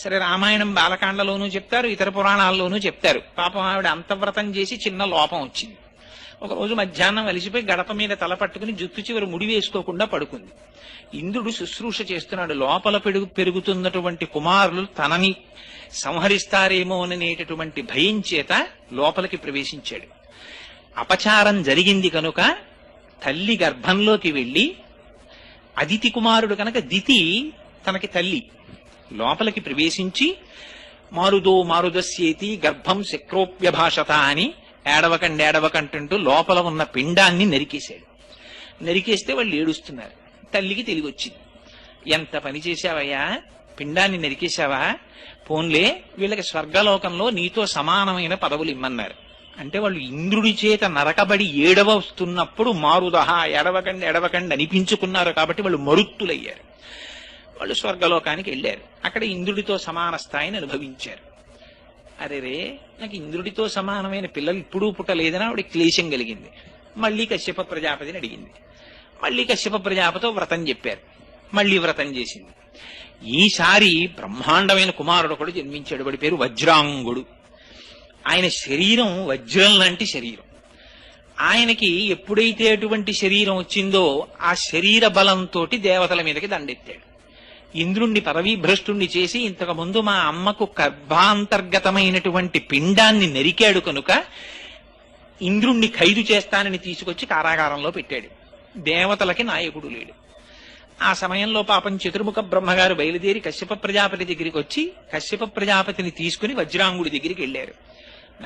సరే రామాయణం బాలకాండలోనూ చెప్తారు ఇతర పురాణాల్లోనూ చెప్తారు. పాపం ఆవిడ అంతవ్రతం చేసి చిన్న లోపం వచ్చింది. ఒక రోజు మధ్యాహ్నం అలిసిపోయి గడప మీద తల పట్టుకుని జుత్తు చివరి ముడి వేసుకోకుండా పడుకుంది. ఇంద్రుడు శుశ్రూష చేస్తున్నాడు. లోపల పెరుగు పెరుగుతున్నటువంటి కుమారులు తనని సంహరిస్తారేమో అనేటటువంటి భయం చేత లోపలికి ప్రవేశించాడు. అపచారం జరిగింది కనుక తల్లి గర్భంలోకి వెళ్ళి అదితి కుమారుడు కనుక దితి తనకి తల్లి. లోపలికి ప్రవేశించి మారుదో మారుదస్యేతి గర్భం శక్రోప్యభాషత అని ఏడవకండేడవకంటుంటూ లోపల ఉన్న పిండాన్ని నరికేశాడు. నరికేస్తే వాళ్ళు ఏడుస్తున్నారు. తల్లికి తెలివి వచ్చింది ఎంత పని చేశావయ్యా? పిండాన్ని నరికేశావా? పోన్లే వీళ్ళకి స్వర్గలోకంలో నీతో సమానమైన పదవులు ఇమ్మన్నారు. అంటే వాళ్ళు ఇంద్రుడి చేత నరకబడి ఏడవ వస్తున్నప్పుడు మారుదహ ఎడవకండి ఎడవకండి అనిపించుకున్నారు కాబట్టి వాళ్ళు మరుత్తులయ్యారు. వాళ్ళు స్వర్గలోకానికి వెళ్ళారు. అక్కడ ఇంద్రుడితో సమాన స్థాయిని అనుభవించారు. అరే రే నాకు ఇంద్రుడితో సమానమైన పిల్లలు ఇప్పుడు పుట్టలేదని ఆవిడ క్లేశం కలిగింది. మళ్ళీ కశ్యప ప్రజాపతిని అడిగింది. మళ్ళీ కశ్యప ప్రజాపతితో వ్రతం చెప్పారు. మళ్ళీ వ్రతం చేసింది. ఈసారి బ్రహ్మాండమైన కుమారుడు ఒకడు జన్మించాడు. వాడి పేరు వజ్రాంగుడు. ఆయన శరీరం వజ్రం లాంటి శరీరం. ఆయనకి ఎప్పుడైతే అటువంటి శరీరం వచ్చిందో ఆ శరీర బలంతో దేవతల మీదకి దండెత్తాడు. ఇంద్రుణ్ణి పరవీభ్రష్టుణ్ణి చేసి ఇంతకు ముందు మా అమ్మకు గర్భాంతర్గతమైనటువంటి పిండాన్ని నరికాడు కనుక ఇంద్రుణ్ణి ఖైదు చేస్తానని తీసుకొచ్చి కారాగారంలో పెట్టాడు. దేవతలకి నాయకుడు లేడు. ఆ సమయంలో పాపం చతుర్ముఖ బ్రహ్మగారు బయలుదేరి కశ్యప ప్రజాపతి దగ్గరికి వచ్చి కశ్యప ప్రజాపతిని తీసుకుని వజ్రాంగుడి దగ్గరికి వెళ్ళారు.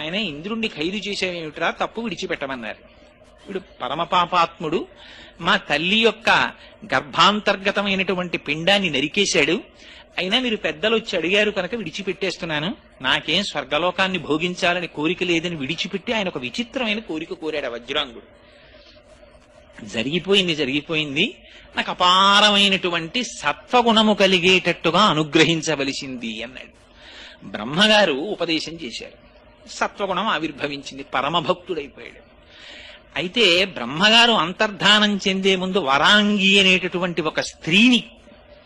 ఆయన ఇంద్రుణ్ణి ఖైదు చేసేమిట్రా తప్పు విడిచిపెట్టమన్నారు. వీడు పరమపాపాత్ముడు మా తల్లి యొక్క గర్భాంతర్గతమైనటువంటి పిండాన్ని నరికేశాడు. అయినా మీరు పెద్దలు వచ్చి అడిగారు కనుక విడిచిపెట్టేస్తున్నాను. నాకేం స్వర్గలోకాన్ని భోగించాలని కోరిక లేదని విడిచిపెట్టి ఆయన ఒక విచిత్రమైన కోరిక కోరాడు వజ్రాంగుడు. జరిగిపోయింది జరిగిపోయింది. నాకు అపారమైనటువంటి సత్వగుణము కలిగేటట్టుగా అనుగ్రహించవలసింది అన్నాడు. బ్రహ్మగారు ఉపదేశం చేశారు. సత్వగుణం ఆవిర్భవించింది పరమభక్తుడైపోయాడు. అయితే బ్రహ్మగారు అంతర్ధానం చెందే ముందు వరాంగి అనేటటువంటి ఒక స్త్రీని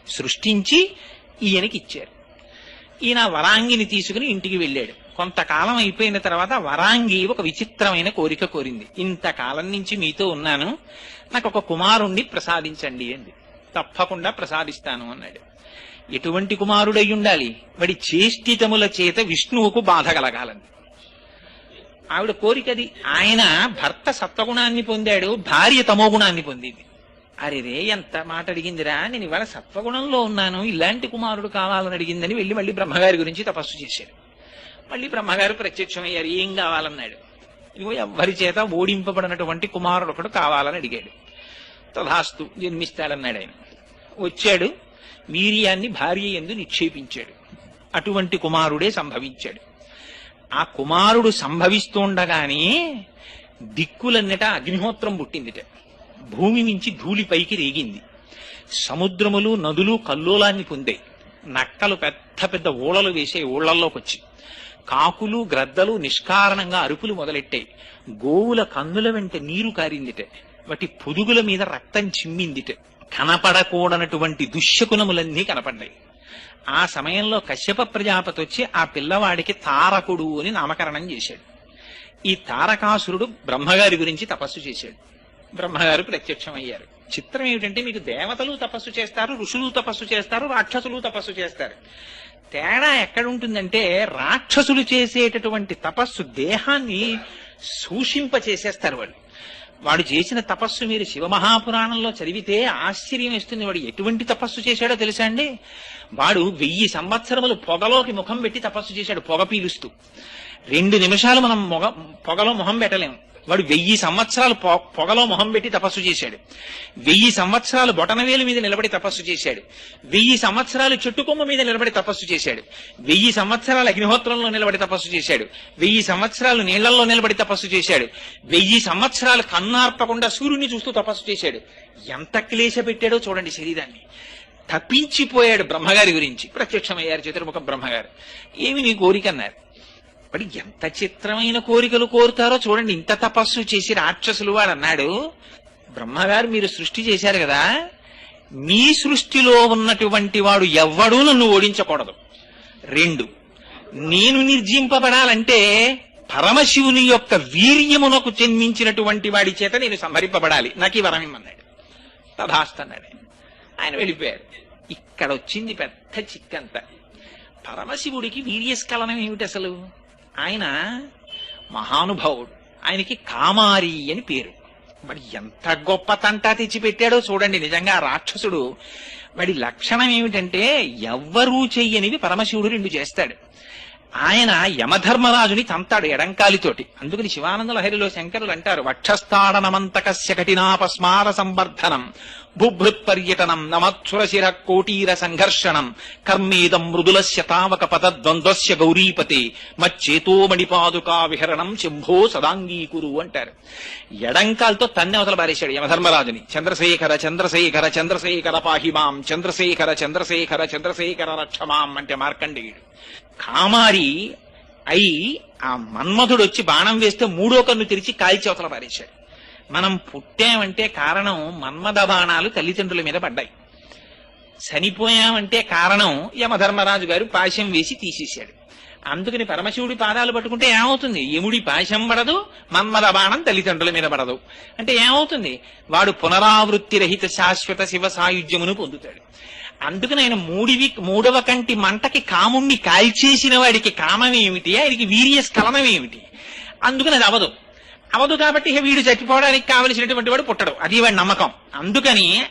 సృష్టించి ఈయనకి ఇచ్చారు. ఈయన వరాంగిని తీసుకుని ఇంటికి వెళ్ళాడు. కొంతకాలం అయిపోయిన తర్వాత వరాంగి ఒక విచిత్రమైన కోరిక కోరింది. ఇంతకాలం నుంచి మీతో ఉన్నాను. నాకు ఒక కుమారుణ్ణి ప్రసాదించండి అంది. తప్పకుండా ప్రసాదిస్తాను అన్నాడు. ఎటువంటి కుమారుడై ఉండాలి? వాడి చేష్టితముల చేత విష్ణువుకు బాధ కలగాలంది. ఆవిడ కోరికది. ఆయన భర్త సత్వగుణాన్ని పొందాడు భార్య తమోగుణాన్ని పొందింది. అరే రే ఎంత మాట అడిగిందిరా? నేను ఇవాళ సత్వగుణంలో ఉన్నాను ఇలాంటి కుమారుడు కావాలని అడిగిందని వెళ్ళి మళ్ళీ బ్రహ్మగారి గురించి తపస్సు చేశాడు. మళ్ళీ బ్రహ్మగారు ప్రత్యక్షమయ్యారు ఏం కావాలన్నాడు? ఇదిగో ఎవ్వరి చేత ఓడింపబడినటువంటి కుమారుడు ఒకడు కావాలని అడిగాడు. తథాస్తు జన్మిస్తాడన్నాడు ఆయన. వచ్చాడు వీర్యాన్ని భార్య ఎందు నిక్షేపించాడు. అటువంటి కుమారుడే సంభవించాడు. ఆ కుమారుడు సంభవిస్తుండగానే దిక్కులన్నట అగ్నిహోత్రం పుట్టిందిట. భూమి నుంచి ధూళి పైకి రేగింది. సముద్రములు నదులు కల్లోలాన్ని పొందాయి. నక్కలు పెద్ద పెద్ద ఊళలు వేసే ఊళ్ళల్లోకి వచ్చి కాకులు గ్రద్దలు నిష్కారణంగా అరుపులు మొదలెట్టాయి. గోవుల కన్నుల వెంట నీరు కారిందిట. వాటి పొదుగుల మీద రక్తం చిమ్మిందిట. కనపడకూడనటువంటి దుశ్శకునములన్నీ కనపడ్డాయి. ఆ సమయంలో కశ్యప ప్రజాపతి వచ్చి ఆ పిల్లవాడికి తారకుడు అని నామకరణం చేశాడు. ఈ తారకాసురుడు బ్రహ్మగారి గురించి తపస్సు చేశాడు. బ్రహ్మగారు ప్రత్యక్షమయ్యారు. చిత్రం ఏమిటంటే మీకు దేవతలు తపస్సు చేస్తారు ఋషులు తపస్సు చేస్తారు రాక్షసులు తపస్సు చేస్తారు. తేడా ఎక్కడుంటుందంటే రాక్షసులు చేసేటటువంటి తపస్సు దేహాన్ని సూషింప చేసేస్తారు వాళ్ళు. వాడు చేసిన తపస్సు మీరు శివమహాపురాణంలో చదివితే ఆశ్చర్యం ఇస్తుంది వాడు ఎటువంటి తపస్సు చేశాడో తెలుసా అండి? వాడు వెయ్యి సంవత్సరములు పొగలోకి ముఖం పెట్టి తపస్సు చేశాడు పొగ పీలుస్తూ. రెండు నిమిషాలు మనం మొగ పొగలో మొహం పెట్టలేము వాడు వెయ్యి సంవత్సరాలు పొగలో మొహం పెట్టి తపస్సు చేశాడు. వెయ్యి సంవత్సరాలు బొటనవేలు మీద నిలబడి తపస్సు చేశాడు. వెయ్యి సంవత్సరాలు చెట్టుకొమ్మ మీద నిలబడి తపస్సు చేశాడు. వెయ్యి సంవత్సరాలు అగ్నిహోత్రంలో నిలబడి తపస్సు చేశాడు. వెయ్యి సంవత్సరాలు నీళ్ళలో నిలబడి తపస్సు చేశాడు. వెయ్యి సంవత్సరాలు కన్నార్పకుండా సూర్యుని చూస్తూ తపస్సు చేశాడు. ఎంత క్లేశ పెట్టాడో చూడండి శరీరాన్ని. తప్పించిపోయాడు బ్రహ్మగారి గురించి. ప్రత్యక్షమయ్యారు చతుర్ముఖ బ్రహ్మగారు. ఏమి నీ కోరికన్నారు మరి ఎంత చిత్రమైన కోరికలు కోరుతారో చూడండి ఇంత తపస్సు చేసి రాక్షసులు వాడు అన్నాడు. బ్రహ్మగారు మీరు సృష్టి చేశారు కదా మీ సృష్టిలో ఉన్నటువంటి వాడు ఎవ్వడూ నన్ను ఓడించకూడదు. రెండు నేను నిర్జింపబడాలంటే పరమశివుని యొక్క వీర్యమునకు జన్మించినటువంటి వాడి చేత నేను సంహరింపబడాలి. నాకు ఈ వరం ఇమ్మన్నాడు. తథాస్తన్నాడు ఆయన. వెళ్ళిపోయారు వెళ్ళిపోయాడు. ఇక్కడ వచ్చింది పెద్ద చిక్కంతా. పరమశివుడికి వీర్యస్ఖలనం ఏమిటి అసలు? ఆయన మహానుభావుడు. ఆయనకి కామారి అని పేరు. మరి ఎంత గొప్ప తంటా తెచ్చిపెట్టాడో చూడండి నిజంగా రాక్షసుడు. వాడి లక్షణం ఏమిటంటే ఎవ్వరూ చెయ్యనివి పరమశివుడు రెండు చేస్తాడు. ఆయన యమధర్మరాజుని చంతాడు ఎడంకాలితోటి. అందుకని శివానంద లహరిలో శంకరులు అంటారు వక్షస్థాడనమంతకస్య కఠినాపస్మార సంవర్ధనం భూభృత్ పర్యటనం నమత్సురశిర కోటీర సంఘర్షణం కర్మేదం మృదులస్య తావక పదద్వంద్వస్య గౌరీపతే మచ్చేతో మణిపాదుకా విహరణం శంభో సదాంగీకురు అంటారు. ఎడంకాలతో తన్ని అవతల పారేశాడు యమధర్మరాజుని. చంద్రశేఖర చంద్రశేఖర చంద్రశేఖర పాహిమాం చంద్రశేఖర చంద్రశేఖర చంద్రశేఖర రక్షమాం అంటే మార్కండేయుడు. కామారి అయి ఆ మన్మధుడు వచ్చి బాణం వేస్తే మూడో కన్ను తెరిచి కాల్చవతల పారేశాడు. మనం పుట్టామంటే కారణం మన్మథ బాణాలు తల్లిదండ్రుల మీద పడ్డాయి. చనిపోయామంటే కారణం యమధర్మరాజు గారు పాశం వేసి తీసేశాడు. అందుకని పరమశివుడి పాదాలు పట్టుకుంటే ఏమవుతుంది? యముడి పాశం పడదు మన్మద బాణం తల్లిదండ్రుల మీద పడదు. అంటే ఏమవుతుంది? వాడు పునరావృత్తి రహిత శాశ్వత శివ సాయుధ్యమును పొందుతాడు. అందుకని ఆయన మూడివి మూడవ కంటి మంటకి కాముణ్ణి కాల్చేసిన వాడికి కామం ఏమిటి? ఆయనకి వీర్య స్ఖలనం ఏమిటి? అందుకని అది అవదు. అవదు కాబట్టి వీడు చచ్చిపోవడానికి కావలసినటువంటి వాడు పుట్టడు. అది వాడి నమ్మకం. అందుకని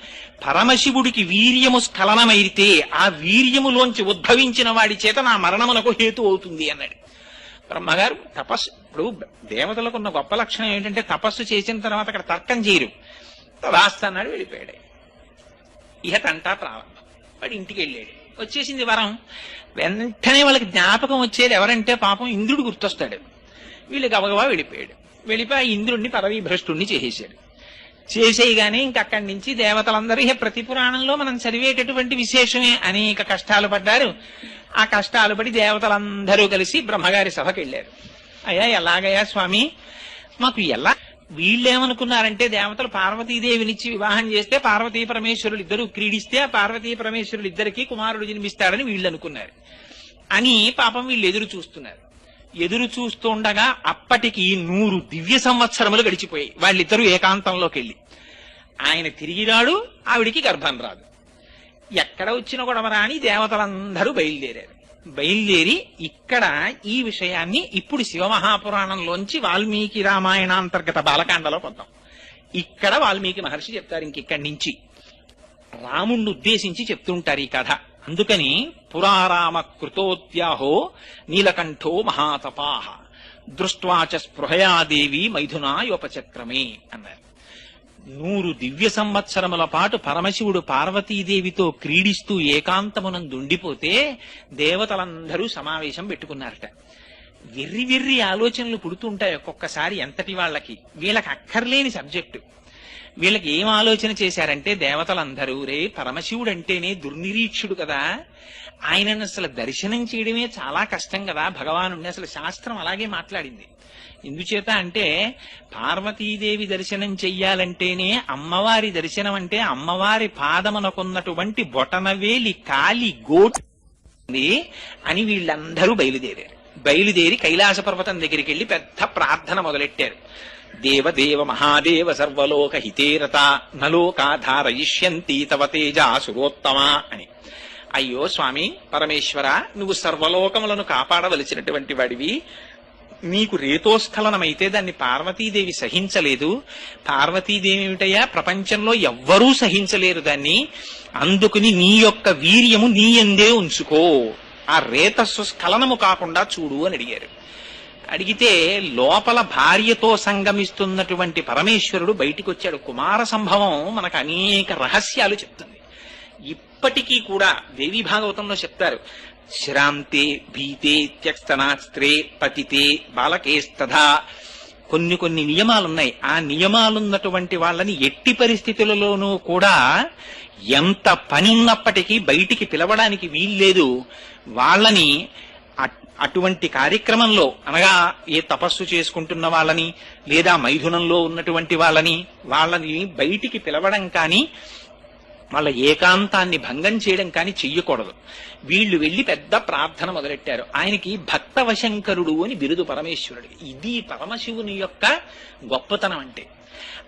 పరమశివుడికి వీర్యము స్ఖలనమైతే ఆ వీర్యములోంచి ఉద్భవించిన వాడి చేత నా మరణమునకు హేతు అవుతుంది అన్నాడు. బ్రహ్మగారు తపస్సు ఇప్పుడు దేవతలకు ఉన్న గొప్ప లక్షణం ఏంటంటే తపస్సు చేసిన తర్వాత అక్కడ తర్కం చేయరు. రాస్తాన్నాడు వెళ్ళిపోయాడు. ఇహ తంటా ప్రారంభం వాడు ఇంటికి వెళ్ళాడు. వచ్చేసింది వరం. వెంటనే వాళ్ళకి జ్ఞాపకం వచ్చేది ఎవరంటే పాపం ఇంద్రుడు గుర్తొస్తాడు. వీళ్ళు గబగబా వెళ్ళిపోయాడు. వెళ్ళిపోయి ఇంద్రుడిని పదవీ భ్రష్టుణ్ణి చేసేసాడు చేసేయగానే ఇంక అక్కడి నుంచి దేవతలందరూ ఇహ ప్రతి పురాణంలో మనం చదివేటటువంటి విశేషమే అనేక కష్టాలు పడ్డారు. ఆ కష్టాలు పడి దేవతలందరూ కలిసి బ్రహ్మగారి సభకి వెళ్ళారు అయ్యా ఎలాగయ్యా స్వామి? మాకు ఎలా వీళ్ళేమనుకున్నారంటే దేవతలు పార్వతీదేవినిచ్చి వివాహం చేస్తే పార్వతీ పరమేశ్వరులు ఇద్దరు క్రీడిస్తే ఆ పార్వతీ పరమేశ్వరులు ఇద్దరికి కుమారుడు జన్మిస్తాడని వీళ్ళు అనుకున్నారు అని పాపం వీళ్ళు ఎదురు చూస్తున్నారు. ఎదురు చూస్తుండగా అప్పటికి నూరు దివ్య సంవత్సరములు గడిచిపోయాయి. వాళ్ళిద్దరూ ఏకాంతంలోకి వెళ్ళి ఆయన తిరిగి రాడు ఆవిడికి గర్భం రాదు. ఎక్కడ వచ్చిన గొడవ రాని దేవతలందరూ బయలుదేరారు. బయలుదేరి ఇక్కడ ఈ విషయాన్ని ఇప్పుడు శివమహాపురాణంలోంచి వాల్మీకి రామాయణాంతర్గత బాలకాండలో పొందాం. ఇక్కడ వాల్మీకి మహర్షి చెప్తారు ఇంకిక్కడి నుంచి. రాముణ్ణి ఉద్దేశించి చెప్తుంటారు ఈ కథ. అందుకని పురారామ కృతోద్యాహో నీలకంఠో మహాతపాహ దృష్ట్వాచ స్పృహయాదేవి మైథునాయోపచక్రమే అన్నారు. నూరు దివ్య సంవత్సరముల పాటు పరమశివుడు పార్వతీదేవితో క్రీడిస్తూ ఏకాంతమునందుండిపోతే దేవతలందరూ సమావేశం పెట్టుకున్నారట. వెర్రి వెర్రి ఆలోచనలు పుడుతుంటాయి ఒక్కొక్కసారి ఎంతటి వాళ్ళకి. వీళ్ళకి అక్కర్లేని సబ్జెక్టు. వీళ్ళకి ఏం ఆలోచన చేశారంటే దేవతలందరూ రే పరమశివుడు అంటేనే దుర్నిరీక్షుడు కదా. ఆయనను అసలు దర్శనం చేయడమే చాలా కష్టం కదా. భగవాను అసలు శాస్త్రం అలాగే మాట్లాడింది. ఎందుచేత అంటే పార్వతీదేవి దర్శనం చెయ్యాలంటేనే అమ్మవారి దర్శనం అంటే అమ్మవారి పాదమునకున్నటువంటి బొటనవేలి కాలి గోటు అని వీళ్ళందరూ బయలుదేరారు. బయలుదేరి కైలాస పర్వతం దగ్గరికి వెళ్ళి పెద్ద ప్రార్థన మొదలెట్టారు. దేవదేవ మహాదేవ సర్వలోక హితేరత నలోకాధారయిష్యంతి తవ తేజ సురోత్తమా అని. అయ్యో స్వామి పరమేశ్వర నువ్వు సర్వలోకములను కాపాడవలసినటువంటి వాడివి. నీకు రేతోస్ఖలనమైతే దాన్ని పార్వతీదేవి సహించలేదు. పార్వతీదేవి ఏమిటయ్యా ప్రపంచంలో ఎవ్వరూ సహించలేరు దాన్ని. అందుకుని నీ యొక్క వీర్యము నీ ఎందే ఉంచుకో. ఆ రేతస్సు స్ఖలనము కాకుండా చూడు అని అడిగారు. అడిగితే లోపల భార్యతో సంగమిస్తున్నటువంటి పరమేశ్వరుడు బయటికి వచ్చాడు కుమార సంభవం మనకు అనేక రహస్యాలు చెప్తుంది. ఇప్పటికీ కూడా దేవీ భాగవతంలో చెప్తారు. శ్రాంతే భీతే త్యక్తనాస్త్రే పతితే బాలకేస్తథా కొన్ని కొన్ని నియమాలున్నాయి. ఆ నియమాలున్నటువంటి వాళ్ళని ఎట్టి పరిస్థితులలోనూ కూడా ఎంత పని ఉన్నప్పటికీ బయటికి పిలవడానికి వీల్లేదు. వాళ్ళని అట్- అటువంటి కార్యక్రమంలో అనగా ఏ తపస్సు చేసుకుంటున్న వాళ్ళని లేదా మైథునంలో ఉన్నటువంటి వాళ్ళని వాళ్ళని బయటికి పిలవడం కానీ వాళ్ళ ఏకాంతాన్ని భంగం చేయడం కానీ చెయ్యకూడదు. వీళ్ళు వెళ్ళి పెద్ద ప్రార్థన మొదలెట్టారు. ఆయనకి భక్తవశంకరుడు అని బిరుదు పరమేశ్వరుడు. ఇది పరమశివుని యొక్క గొప్పతనం అంటే.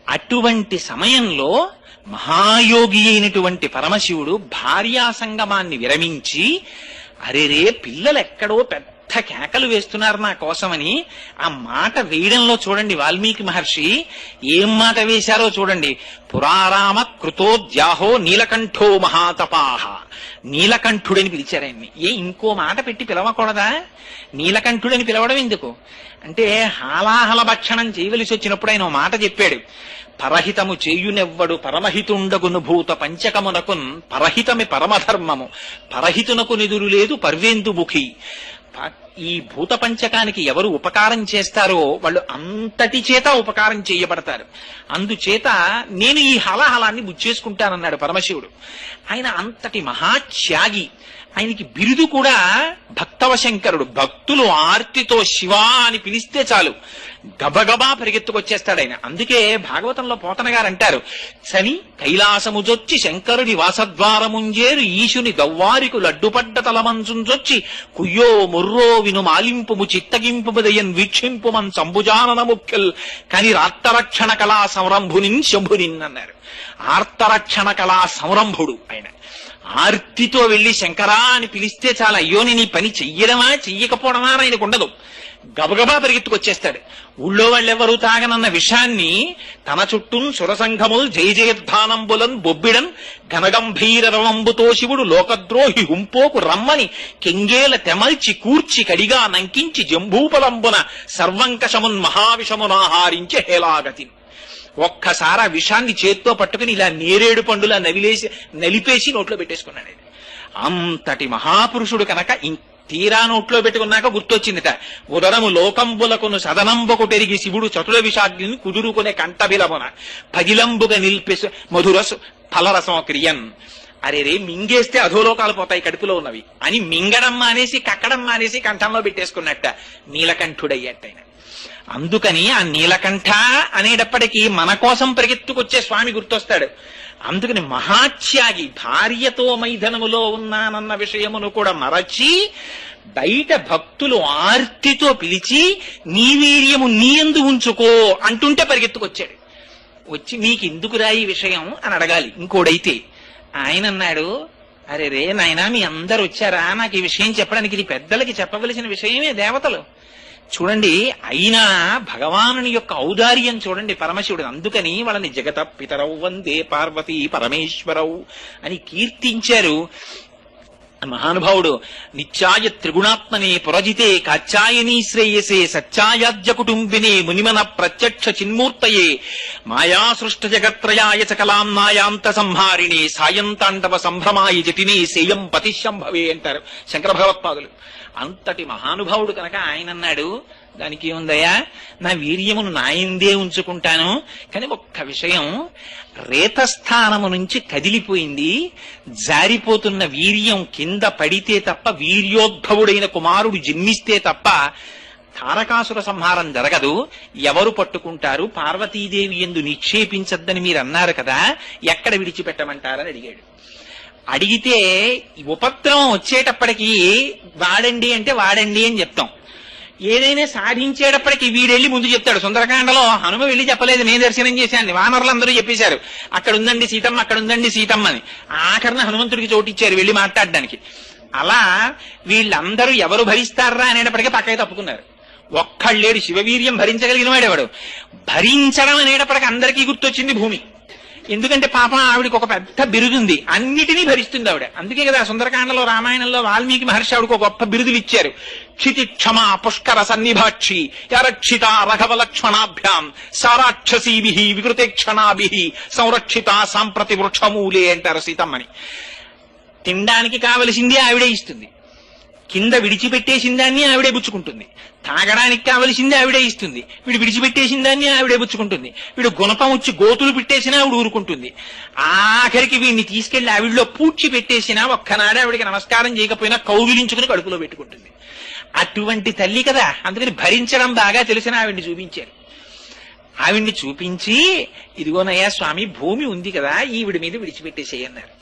అటువంటి సమయంలో మహాయోగి అయినటువంటి పరమశివుడు భార్యా సంగమాన్ని విరమించి అరేరే పిల్లలు ఎక్కడో పెద్ద కేకలు వేస్తున్నారు నా కోసమని. ఆ మాట వేయడంలో చూడండి వాల్మీకి మహర్షి. ఏం మాట వేశారో చూడండి. పురారామ కృతోద్యాహో నీలకంఠో మహాతపాహ నీలకంఠుడని పిలిచారు ఆయన్ని. ఏ ఇంకో మాట పెట్టి పిలవకూడదా? నీలకంఠుడని పిలవడం ఎందుకు? అంటే హాలాహల భక్షణం చేయవలసి వచ్చినప్పుడు ఆయన ఓ మాట చెప్పాడు. పరహితము చేయునెవ్వడు పరమహితుండగును భూత పంచకమునకున్ పరహితమి పరమధర్మము. పరహితునకు నిదురు లేదు పర్వేందుముఖి. ఈ భూత పంచకానికి ఎవరు ఉపకారం చేస్తారో వాళ్ళు అంతటి చేత ఉపకారం చేయబడతారు. అందుచేత నేను ఈ హలాహలాన్ని బుచ్చేసుకుంటానన్నాడు పరమశివుడు. ఆయన అంతటి మహాత్యాగి. ఆయనకి బిరుదు కూడా భక్తవశంకరుడు. భక్తులు ఆర్తితో శివా అని పిలిస్తే చాలు. గబగబా పరిగెత్తుకొచ్చేస్తాడు ఆయన. అందుకే భాగవతంలో పోతన గారు అంటారు చని కైలాసముజొచ్చి శంకరుడి వాసద్వారముంజేరు ఈశుని గవ్వారికు లడ్డుపడ్డ తలమంచుంజొచ్చి కుయ్యో ముర్రో విను మాలింపుము చిత్తగింపుదయన్ వీక్షింపుమన్ సంభుజానన ముఖ్యల్ కని రాత్తరక్షణ కళా సంరంభునిన్ శంభునిన్ అన్నారు. ఆర్తరక్షణ కళా సంరంభుడు ఆయన. ఆర్తితో వెళ్ళి శంకరా అని పిలిస్తే చాలా అయ్యో నేను ఈ పని చెయ్యడమా చెయ్యకపోవడమా అని ఆయనకు ఉండదు. గబగబా పరిగెత్తుకొచ్చేస్తాడు. ఊళ్ళో వాళ్ళెవరూ తాగనన్న విషాన్ని తన చుట్టూ సురసంఘముల్ జయ జయధ్వానంబులన్ బొబ్బిడన్ ఘనగంభీర రవంబుతో శివుడు లోకద్రోహి హుంపోకు రమ్మని కెంగేల తెమల్చి కూర్చి కడిగా నంకించి జంభూపలంబున సర్వంకషమున్ మహావిషమునాహారించి హేలాగతి ఒక్కసారి ఆ విషాన్ని చేత్తో పట్టుకుని ఇలా నేరేడు పండులా నవిలేసి నలిపేసి నోట్లో పెట్టేసుకున్నాడు. ఆయన. అంతటి మహాపురుషుడు కనుక తీరా నోట్లో పెట్టుకున్నాక గుర్తొచ్చిందిట. ఉదరము లోకంబులకును సదనంబకు పెరిగి శివుడు చతుర విషాగ్ని కుదురుకునే కంఠబిలమున పగిలంబుగా నిల్పేసు మధురసు ఫలరసం క్రియన్. అరే రే మింగేస్తే అధోలోకాలు పోతాయి కడుపులో ఉన్నవి. అని మింగడం మానేసి కక్కడం మానేసి కంఠంలో పెట్టేసుకున్నట్ట. నీలకంఠుడయ్యట్టయిన. అందుకని ఆ నీలకంఠ అనేటప్పటికీ మన కోసం పరిగెత్తుకొచ్చే స్వామి గుర్తొస్తాడు. అందుకని మహాత్యాగి భార్యతో మైథనములో ఉన్నానన్న విషయమును కూడా మరచి బయట భక్తులు ఆర్తితో పిలిచి నీ వీర్యము నీ ఎందు ఉంచుకో అంటుంటే పరిగెత్తుకొచ్చాడు. వచ్చి మీకు ఎందుకురా ఈ విషయం? అని అడగాలి. ఇంకోడైతే ఆయన అన్నాడు అరే రే నాయనా మీ అందరు వచ్చారా నాకు ఈ విషయం చెప్పడానికి ఇది పెద్దలకి చెప్పవలసిన విషయమే దేవతలు. చూడండి అయినా భగవానుని యొక్క ఔదార్యం చూడండి పరమశివుడు. అందుకని వాళ్ళని జగత పితరౌ వందే పార్వతీ పరమేశ్వరౌ అని కీర్తించారు. మహానుభావుడు నిత్యాయ త్రిగుణాత్మనే పురజితే కాచాయనీ శ్రేయసే సత్యాయాజ్య కుటుంబినే మునిమన ప్రత్యక్ష చిన్మూర్తయే మాయా సృష్ట జగత్రయాయ చకలాం నాయాంత సంహారిణి సాయంతాండవ సంభ్రమాయ జటిని సేయం పతిశంభవే అంటారు శంకర భగవత్పాదులు. అంతటి మహానుభావుడు కనుక ఆయన అన్నాడు దానికి ఏముందయ్యా నా వీర్యమును నాయందే ఉంచుకుంటాను. కానీ ఒక్క విషయం రేతస్థానము నుంచి కదిలిపోయింది. జారిపోతున్న వీర్యం కింద పడితే తప్ప వీర్యోద్భవుడైన కుమారుడు జన్మిస్తే తప్ప తారకాసుర సంహారం జరగదు. ఎవరు పట్టుకుంటారు? పార్వతీదేవి ఎందు నిక్షేపించద్దని మీరు అన్నారు కదా ఎక్కడ విడిచిపెట్టమంటారని అడిగాడు. అడిగితే ఉపద్రవం వచ్చేటప్పటికీ వాడండి అంటే వాడండి అని చెప్తాం. ఏదైనా సాధించేటప్పటికి వీడెళ్ళి ముందు చెప్తాడు. సుందరకాండలో హనుమ వెళ్ళి చెప్పలేదు. నేను దర్శనం చేశాను. వానరులందరూ చెప్పేశారు. అక్కడ ఉందండి సీతమ్మ అక్కడ ఉందండి సీతమ్మ అని ఆఖరణ హనుమంతుడికి చోటిచ్చారు వెళ్ళి మాట్లాడడానికి. అలా వీళ్ళందరూ ఎవరు భరిస్తారా అనేటప్పటికీ పక్కకి తప్పుకున్నారు. ఒక్కళ్ళేడు శివవీర్యం భరించగలిగిన వాడేవాడు? భరించడం అనేటప్పటికీ అందరికీ గుర్తొచ్చింది భూమి. ఎందుకంటే పాపం ఆవిడకి ఒక పెద్ద బిరుదుంది. అన్నిటినీ భరిస్తుంది ఆవిడ. అందుకే కదా సుందరకాండలో రామాయణంలో వాల్మీకి మహర్షి ఆవిడకు ఒక గొప్ప బిరుదులు ఇచ్చారు క్షితి క్షమ పుష్కర సన్నిభాక్షి యరక్షిత రఘవ లక్ష్మణాభ్యాం సారాక్షసీభి వికృతేక్షణాభి సంరక్షిత సాంప్రతి వృక్షమూలే అంటారు సీతమ్మని. తినడానికి కావలసింది ఆవిడే ఇస్తుంది. కింద విడిచిపెట్టేసిన దాన్ని ఆవిడే పుచ్చుకుంటుంది. తాగడానికి కావలసింది ఆవిడే ఇస్తుంది. వీడు విడిచిపెట్టేసిన దాన్ని ఆవిడే పుచ్చుకుంటుంది. వీడు గుణపం వచ్చి గోతులు పెట్టేసినా ఆవిడ ఊరుకుంటుంది. ఆఖరికి వీడిని తీసుకెళ్ళి ఆవిడలో పూడ్చి పెట్టేసినా ఒక్కనాడే ఆవిడికి నమస్కారం చేయకపోయినా కౌగిలించుకుని కడుపులో పెట్టుకుంటుంది. అటువంటి తల్లి కదా. అందుకని భరించడం బాగా తెలిసిన ఆవిడ్ని చూపించారు. ఆవిడ్ని చూపించి ఇదిగోనయ్యా స్వామి భూమి ఉంది కదా ఈవిడ మీద విడిచిపెట్టేసేయన్నారు.